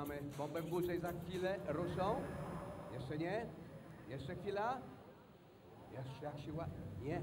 mamy bombę i za chwilę ruszą. Jeszcze nie. Jeszcze chwila. Jeszcze jak się ła... Nie.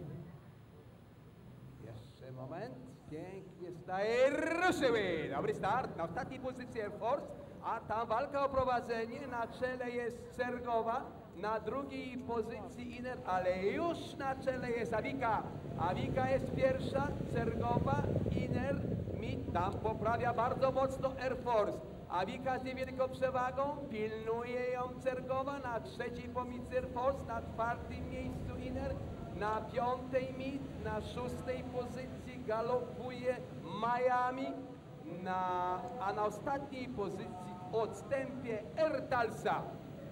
Jeszcze moment. Pięknie staje. Ruszyły. Dobry start. Na ostatniej pozycji Air Force. A tam walka o prowadzenie. Na czele jest Sergowa. Na drugiej pozycji Iner, ale już na czele jest Awika. Awika jest pierwsza, Sergowa, Iner, Mit. Tam poprawia bardzo mocno Air Force. Awika z niewielką przewagą, pilnuje ją Cergowa, na trzeciej pomicy Air Force, na czwartym miejscu Iner, na piątej Mit, na szóstej pozycji galopuje Miami, na, a na ostatniej pozycji w odstępie Ertalsa.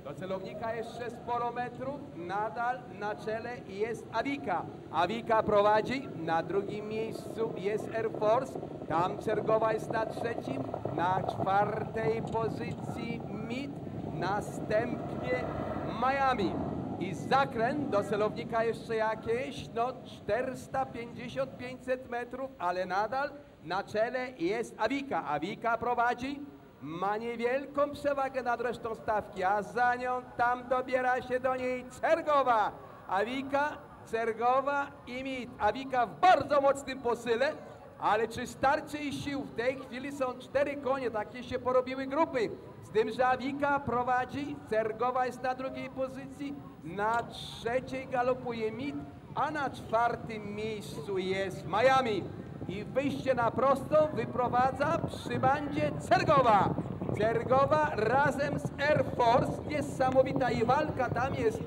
Do celownika jeszcze sporo metrów, nadal na czele jest Awika. Awika prowadzi, na drugim miejscu jest Air Force, tam Cergowa jest na trzecim, na czwartej pozycji Mid, następnie Miami. I zakręt do celownika jeszcze jakieś, no 450-500 metrów, ale nadal na czele jest Awika. Awika prowadzi, ma niewielką przewagę nad resztą stawki, a za nią tam dobiera się do niej Cergowa. Awika, Cergowa i Mit. Awika w bardzo mocnym posyle, ale czy starczy jej sił? W tej chwili są cztery konie, takie się porobiły grupy. Z tym, że Awika prowadzi, Cergowa jest na drugiej pozycji, na trzeciej galopuje Mit, a na czwartym miejscu jest Miami. I wyjście na prostą wyprowadza przy bandzie Cergowa. Cergowa razem z Air Force. Niesamowita i walka tam jest.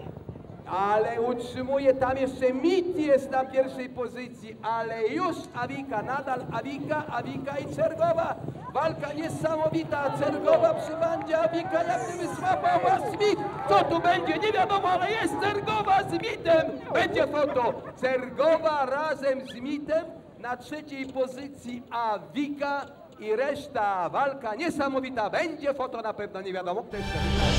Ale utrzymuje tam jeszcze Mit jest na pierwszej pozycji, ale już Awika, nadal Awika, Awika i Cergowa. Walka niesamowita, Cergowa przy bandzie, Awika jak gdyby złapała Smith. Co tu będzie? Nie wiadomo, ale jest Cergowa z Mitem. Będzie foto. Cergowa razem z Mitem na trzeciej pozycji Awika i reszta walka niesamowita. Będzie foto na pewno, nie wiadomo jeszcze.